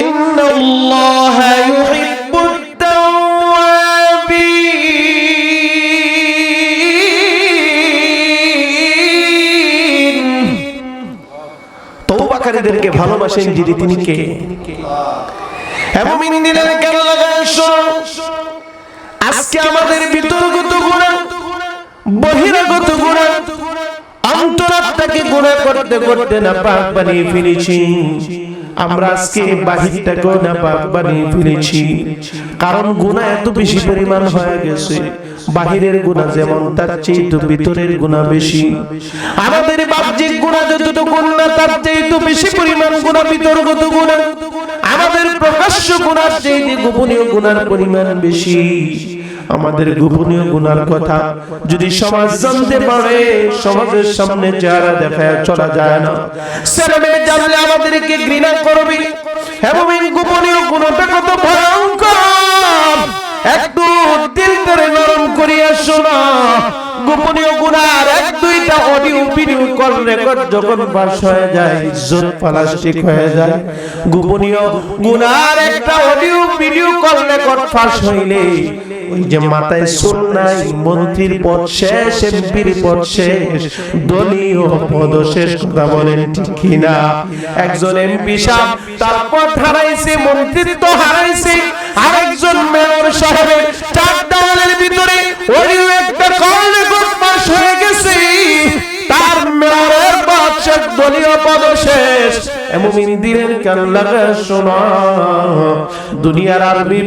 إن الله يحب التوابين তৌবাকারীদেরকে ভালোবাসেন যিনি তিনি কে এবং ইন্দিনের কেন লাগান শোনো আজকে আমাদের ভিতরগত গুণা বহিরাগত গুণা অন্তরাত্মাকে গুণা করতে করতে না পাক বানিয়ে ফেলেছি আমরা আজকে বাহিরটাকেও পাক বানিয়ে ফেলেছি। কারণ গুণা এত বেশি পরিমাণ হয়ে গেছে। বাহিরের গুণা যেমন, তার চেয়ে তো ভিতরের গুণা বেশি। আমাদের বাহ্যিক গুণা যতটুকু না, তার চেয়ে তো বেশি পরিমাণ গুণা বিতর্গত গুণা। আমাদের প্রকাশ্য গুণার চেয়ে গোপনীয় গুণার পরিমাণ বেশি। আমাদের গোপনীয় গুনার কথা। যদি সমাজ জানতে পারে, সমাজের সামনে চেহারা দেখা চলা যায় না। ছেলে জানলে আমাদেরকে ঘৃণা করবে। এবং গোপনীয় গুণটা কত ভয়ঙ্কর। একটু দিল করে নরম করিয়া শোনা। গোপনীয় দুইটা অডিও ভিডিও কল রেকর্ড যখন পাস হয়ে যায় ইজ্জত প্লাস্টিক হয়ে যায়। গোপনীয় গুনার একটা অডিও ভিডিও কল রেকর্ড ফাঁস হইলে, ওই যে মাথায় সুর নাই, মন্ত্রীর পদ শেষ, এমপির পদ শেষ, দলীয় পদ শেষ, কথা বলেন ঠিক কিনা? একজন এমপি সাহেব তার পদ হারাইছে মন্ত্রিত্ব হারাইছে, আরেকজন মেয়র সাহেবের চার দেওয়ালের ভিতরে অডিও একটা কল দলীয় পদ শেষ এমন দিনের কেন লাগা শোনা? দুনিয়ার আরবি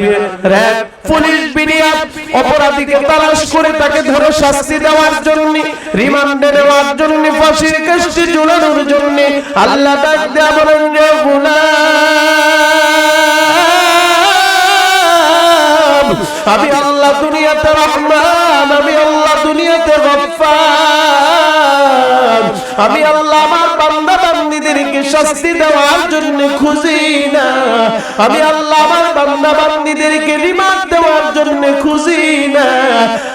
র‍্যাব, পুলিশ বিনিয়াদ অপরাধীকে তালাশ করে তাকে ধরে শাস্তি দেওয়ার জন্য, রিমান্ডে নেওয়ার জন্য, ফাঁসির কাস্টে ঝুলানোর জন্য, আল্লাহ ডাক দেয়া বলেন, রে গুলাম, আমি আল্লাহ দুনিয়াতে রহমান, আমি আল্লাহ দুনিয়াতে গফফার, আমি আল্লাহ আমার বান্দীদেরকে শাস্তি দেওয়ার জন্য খুঁজি না। আমি আল্লাহ আমার বান্দা বান্দীদেরকে রিমান্ড দেওয়ার জন্য খুঁজি না।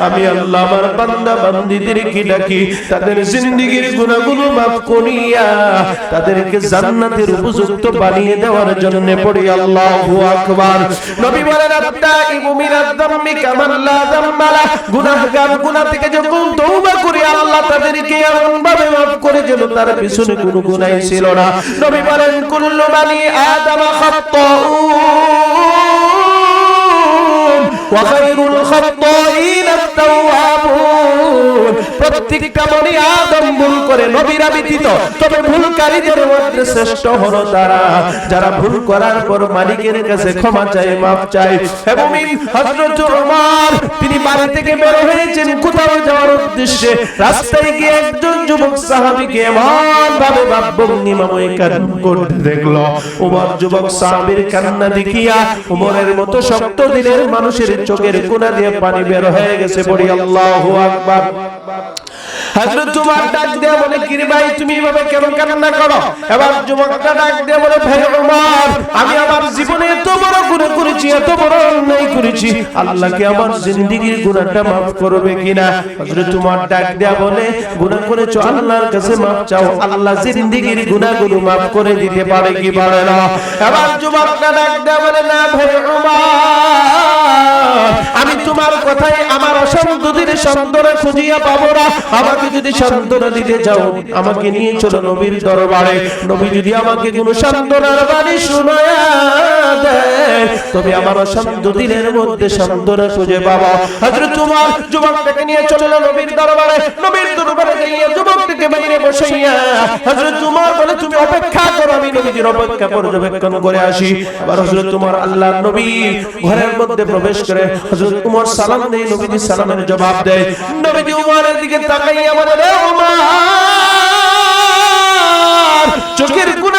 আমি আল্লাহ আমার বান্দা বান্দীদেরকে ডাকি, তাদের জিন্দেগীর গুনাহগুলো মাফ করিয়া, তাদেরকে জান্নাতের উপযুক্ত বানিয়ে দেওয়ার জন্য পড়ি আল্লাহু আকবার। নবী বলেন, আত্তাইবু মিনাদ যামমি কামান লা যামমালা গুনাহগার গুনাহ থেকে যখন তওবা করে, আল্লাহ তাদেরকে এমন ভাবে মাফ করে যেন তার পিছনে কোনো গুনাহ ছিল না। নবী বলেন কুল্লু বানি আদম খাত্তাউন ওয়া খায়রুল খাত্তাইন আত-তাওয়াবুন প্রত্যেকটা বনি আদম ভুল করে নবীরা ব্যতীত, তবে ভুলকারীদের মধ্যে শ্রেষ্ঠ হলো তারা। যারা ভুল করার পর মালিকের কাছে ক্ষমা চায়, মাফ চায়। এবং হযরত ওমর, তিনি বাড়ি থেকে বের হয়েছেন কোথাও যাওয়ার উদ্দেশ্যে। রাস্তায় গিয়ে একজন যুবক সাহাবীকে এমন ভাবে বাব্যগ্নিময় কান্না করতে দেখল। ওমর যুবক সাহাবীর কান্না দেখিয়া ওমরের মতো শক্ত দিলের মানুষের চোখের কোণা দিয়ে পানি বের হয়ে গেছে পড়ি আল্লাহু আকবার। হযরত তোমার ডাক দিয়ে বলে কিরে ভাই তুমি এভাবে কেন কান্না করো? এবার যুবকটা ডাক দিয়ে বলে ভাই ওমর আমি আমার জীবনে এত বড় গুনাহ করেছি এত বড় অন্যায় করেছি। আল্লাহকে আমার জিন্দেগীর গুনাহটা maaf করবে কিনা? হযরত তোমার ডাক দিয়ে বলে গুনাহ করেছ আল্লাহর কাছে maaf চাও। আল্লাহ জিন্দেগীর গুনাহগুলো maaf করে দিতে পারে কি পারে না? এবার যুবকটা ডাক দিয়ে বলে না ভাই ওমর আমি তোমার কথায় আমার দিনে সন্তরা খুঁজিয়া পাবো না। আমাকে যদি সান্ত্বনা দিতে চাও, আমাকে নিয়ে চলো নবীর দরবারে। নবী যদি আমাকে কোন সান্ত্বনার বাণী শোনায়া তবে আমার অশান্ত দিনের মধ্যে সান্ত্বনা খুঁজে পাবো। হযরত তোমার যুবকটাকে নিয়ে চলো নবীর দরবারে। নবীর দরবারে গিয়ে যুবকটাকে বাইরে বসাইয়া হযরত তোমার বলে, তুমি অপেক্ষা করো, আমি নবীজির অপেক্ষা পর্যবেক্ষণ করে আসি। আবার হযরত তোমার আল্লাহর নবী ঘরের মধ্যে প্রবেশ করে, হযরত উমর সালাম দেয়, নবীজি সালামের জবাব দেয়। নবীজি উমরের দিকে তাকাইয়া বলে চোখের কোনায়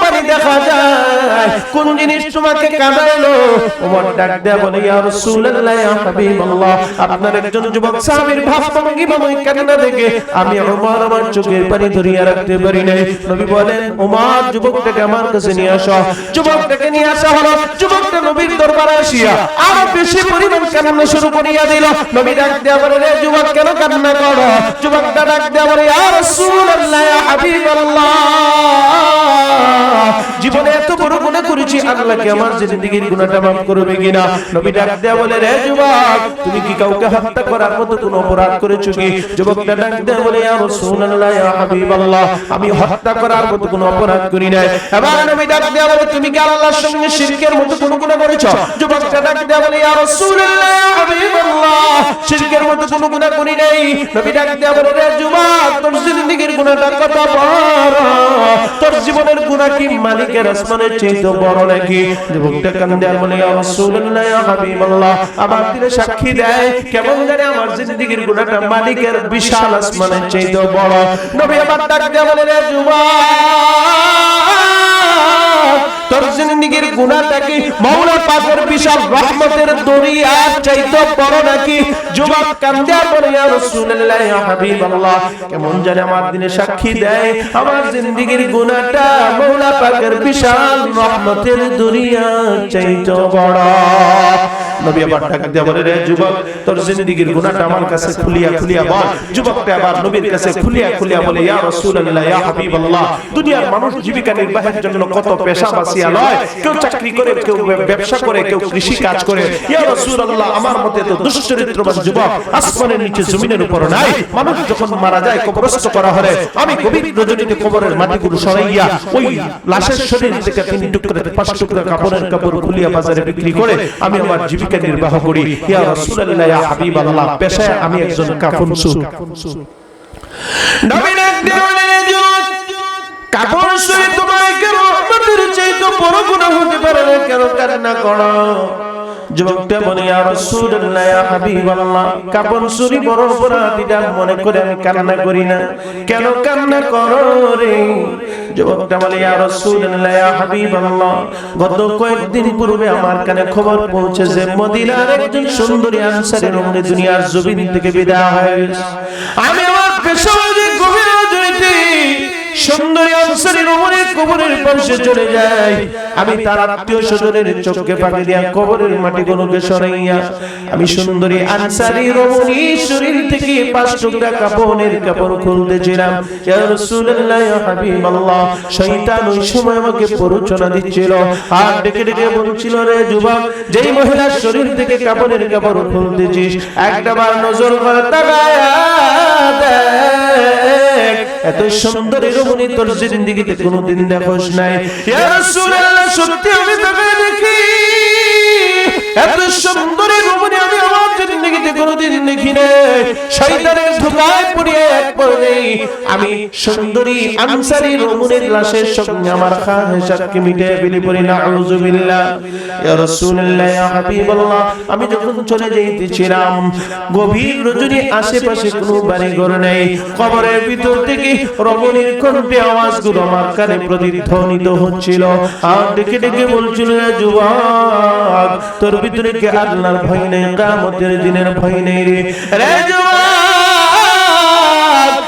কেন দেখা যায়। কোন জিনিস তোমাকে কাঁদালো ওমর ডাক দেয়া বলে, ইয়া রাসূলুল্লাহ, ইয়া হাবিবাল্লাহ, আপনার একজন যুবক সাহাবীর ভাব ভঙ্গিমা কান্না দেখে আমি ওমর আমার চোখের পানি ধরিয়া রাখতে পারি নাই। নবী বলেন, ওমর, যুবকটাকে আমার কাছে নিয়ে আসো। যুবকটাকে নিয়ে আসা হলো। যুবকটা নবীর দরবারে আসিয়া আরও বেশি পরিমাণ কান্না শুরু করিয়া দিল। নবী ডাক দেয়া বলে, রে যুবক, কেন কান্না করো? যুবকটা ডাক দেয়া বলে, ইয়া রাসূলুল্লাহ, ইয়া হাবিবাল্লাহ। জীবনে এত বড় গুনাহ করেছি আল্লাহকে আমার জিন্দেগীর গুনাহটা মাফ করবে কিনা নবী ডাক দেয়া বলে রে যুবক তুমি কি কাউকে হত্যা করার মতো কোনো অপরাধ করেছ কি? যুবকটা ডাক দেয়া বলে ইয়া রাসূলুল্লাহ ইয়া হাবিবাল্লাহ আমি হত্যা করার মতো কোনো অপরাধ করি নাই। এবার নবী ডাক দেয়া বলে তুমি কি আল্লাহর সঙ্গে শিরকের মতো কোনো গুনাহ করেছ? যুবকটা ডাক দেয়া বলে ইয়া রাসূলুল্লাহ ইয়া হাবিবাল্লাহ শিরকের করি নাই। নবী ডাক দেয়া বলে, রে যুবক, তোর জিন্দেগীর গুনাহটা কত বড় তোর জীবনের গুনাহ কি মালিকের আসমানের চাইতে বড় নাকি? যুবকটা কান্দে আর বলে, ইয়া রাসূলুল্লাহ, ইয়া হাবিবাল্লাহ। আমার দিলে সাক্ষী দেয়, কেমন জানে আমার জিন্দেগীর গুনাহটা মালিকের বিশাল আসমানের চাইতে বড়। নবী আবার ডাক দেয়া বলে, রে যুবক, তোর জিন্দেগীর গুণাটাকে কি মাওলা পাকের বিশাল রহমতের দরিয়া চাইতে বড় নাকি? যুবক কান্দে আর বলে, ইয়া রাসূলুল্লাহ, ইয়া হাবিবাল্লাহ, কেমন জানে আমার দিনে সাক্ষী দেয় আমার জিন্দেগির গুনাহটা মাওলা পাকের বিশাল রহমতের দরিয়া চাইতে বড়। নবী আবার ডাক দিয়ে বলে, রে যুবক, তোর জিন্দেগীর গুনাহটা আমার কাছে খুলিয়া খুলিয়া বল। যুবকটা আবার নবীর কাছে খুলিয়া খুলিয়া বলে, ইয়া রাসূলুল্লাহ, ইয়া হাবিবাল্লাহ, দুনিয়ার মানুষ জীবিকা নির্বাহের জন্য কত পেশা বাসিয়া লয়। কেউ চাকরি করে, কেউ ব্যবসা করে, কেউ কৃষি কাজ করে। ইয়া রাসূলুল্লাহ, আমার মতে তো দুশ্চরিত্রবান যুবক আসমানের নিচে জমিনের উপর নাই। মানুষ যখন মারা যায়, কবরস্থ করা হলে, আমি গভীর রজনীতে কবরের মাটিগুলো সরাইয়া ওই লাশের শরীর থেকে তিন টুকরা, পাঁচ টুকরা কাপড়ের কাপড় খুলিয়া বাজারে বিক্রি করে, আমি আমার জীবিকা নির্বাহ করি। ইয়া রাসূলুল্লাহ ইয়া হাবিবাল্লাহ। পেশায় আমি একজন কাফুন সুক নবীর দিয়ে বললেন, "এ যুবক, তোমার তোমাকে রহমতের চাইতে বড় গুনাহ হতে পারে কেন কারণ না করো? যুবকটা বলে ইয়া রাসূলুল্লাহ, ইয়া হাবিবাল্লাহ কাপড় চুরি বড় অপরাধ মনে করে আমি কান্না করি না। কেন কান্না করো রে? যুবকটা বলে ইয়া রাসূলুল্লাহ, ইয়া হাবিবাল্লাহ, গত কয়েকদিন পূর্বে আমার কানে খবর পৌঁছেছে মদিনার একজন সুন্দরী আনসারের উম্মে দুনিয়ার জমিন থেকে বিদায় হয়ে গেছে। আমি আমার পেশাবাদী গভীর রজনীতে, সুন্দরী আনসারের উম্মে কবরের পাশে চলে যাই আমি তার আত্মীয় স্বজনের চোখকে পানি দিয়া কবরের মাটিগুলোকে সরাইয়া, আমি সুন্দরী আনসারী রমণী শরীর থেকে পাঁচ টুকরা কাপড়ের কাপড় খুলতেছিলাম। ইয়া ওই সময় আমাকে প্ররোচনা দিচ্ছিল আর ডেকে ডেকে বলছিল, রে যুবক, যেই মহিলার শরীর থেকে কাপড়ের কাপড় খুলতেছিস, একটা বার নজর করে দেখ। এত সুন্দরী রমণী তোর জিন্দিগিতে কোনোদিন দেখোস নাই। ইয়া রাসূলুল্লাহ, সত্যি আমি তোকে দেখি। এত সুন্দরী রমণী আমি আমার জিন্দিগিতে কোনোদিন দেখি নাই। শয়তানের ধোকায় পড়ে এক পড়েই আমি সুন্দরী আনসারী রমণীর লাশের সঙ্গে আমার খাহেশাতকে মিটে ফেলি পড়ি। নাউযুবিল্লাহ ইয়া রাসূলুল্লাহ, ইয়া হাবিবাল্লাহ, আমি যাইতেছিলাম গভীর আশেপাশে কোনো বাড়ি ঘর নেই, কবরের ভিতর থেকে রমণীর কণ্ঠে আওয়াজগুলো আমার কানে প্রতিধ্বনিত হচ্ছিল। আর ডেকে ডেকে বলছিল যুবক, তোর ভিতরে কে আল্লাহর ভয় নেই কামতের দিনের ভয় নেই রে? রে যুবক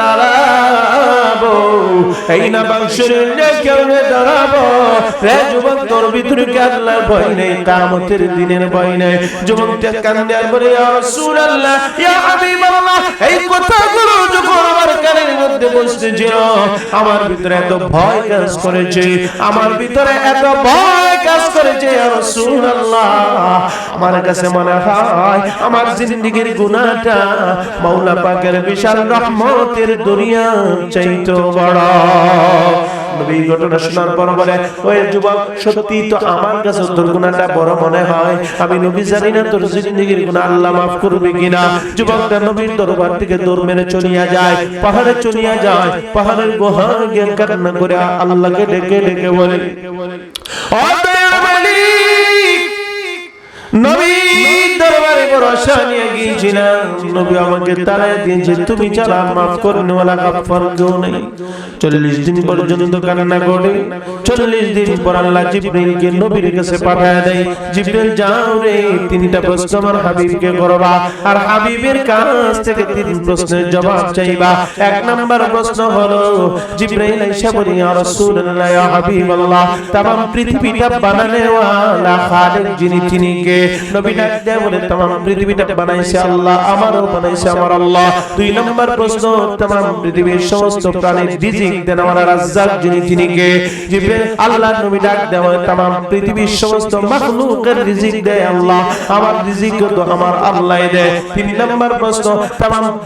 দাঁড়াবো। এই না দাঁড়াবো। রে যুবক, তোর ভিতরে কি আল্লাহর ভয় নেই? কামতের দিনের ভয় নেই। ইয়া এই যখন আমার কানের মধ্যে আমার ভিতরে এত ভয় কাজ করেছে। আমার ভিতরে এত ভয় কাজ করেছে আমার কাছে মনে হয়, আমার জিন্দেগীর গুনাহটা মাওলা পাকের বিশাল রহমতের দুনিয়া চাইতো বড়। নবী ঘটনা শোনার পর বলে যুবক, সত্যি তো আমার কাছে তোর বড় মনে হয়। আমি নবী জানি না তোর আল্লাহ করবে কিনা। যুবকটা নবীর দরবার থেকে চলিয়া যায়, পাহাড়ে চলিয়া যায়, পাহাড়ের গিয়ে কান্না করে আল্লাহকে ডেকে ডেকে বলে নবী ভরসা নিয়ে গিয়েছিলাম। নবী আমাকে তাড়াই দিয়েছে, তুমি ছাড়া মাফ করে নেওয়ালা গাফফার কেউ নেই। চল্লিশ দিন পর্যন্ত কান্না করে, চল্লিশ দিন পর আল্লাহ জিব্রাইলকে নবীর কাছে পাঠায় দেয়, জিব্রাইল, যাও রে। তিনটা প্রশ্ন আমার হাবিবকে করবা, আর হাবিবের কাছ থেকে তিন প্রশ্নের জবাব চাইবা। এক নাম্বার প্রশ্ন হলো, জিব্রাইল আয়েশা বলি, ইয়া রাসূলুল্লাহ, ইয়া হাবিবাল্লাহ, তাম পৃথিবীটা বানানেওয়ালা খালেক যিনি, তিনি কে? নবী ডাক দেয় বলে, তাম তাম পৃথিবীটাকে বানাইছে আল্লাহ, আমারও বানাইছে আমার আল্লাহ। দুই নম্বর প্রশ্ন পৃথিবীর সমস্ত প্রাণীর দেন আমার রাজ্জাক, যিনি তিনি কে যে আল্লাহ নবী ডাক দেওয়া পৃথিবীর সমস্ত মাখলুকের আল্লাহ, আমার তো আমার আল্লাহ তিন নম্বর প্রশ্ন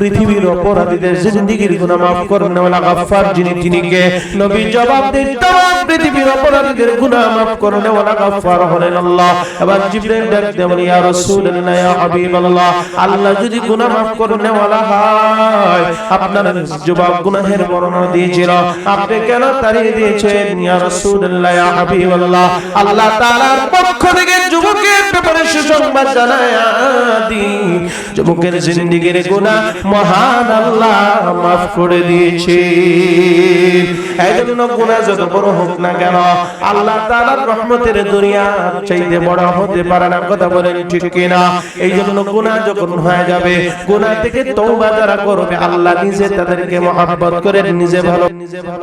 পৃথিবীর অপরাধীদের জিন্দিগির গুনাহ মাফ করেন গাফফার, যিনি তিনি কে নবী জবাব পৃথিবীর অপরাধ অপরাধীদের গুনাহ মাফ করেন ওয়ালা গাফফার হলেন আল্লাহ। এবার জিবরাইল ডাক দেন ইয়া রাসূলুল্লাহ, ইয়া হাবিবাল্লাহ, আল্লাহ যদি গুনাহ মাফ করেন ওয়ালা হয়, আপনার জবাব গুনাহের বর্ণনা দিয়েছিল। আপনি কেন তাড়িয়ে দিয়েছেন? ইয়া রাসূলুল্লাহ, ইয়া হাবিবাল্লাহ, আল্লাহ তাআলার পক্ষ থেকে যুবকের ব্যাপারে সুসংবাদ জানায় দি যুবকের জিন্দেগীর গুনাহ মহান আল্লাহ মাফ করে দিয়েছে। এই গুনাহ যত বড় হোক না কেন আল্লাহ তাআলার রহমতের দুনিয়া চাইতে বড় হতে পারে না, কথা বলেন ঠিক এই জন্য গুনাহ যখন হয়ে যাবে, গুনাহ থেকে তওবা যারা করবে, আল্লাহ নিজে তাদেরকে মহব্বত করে নিজে ভালো নিজে ভালো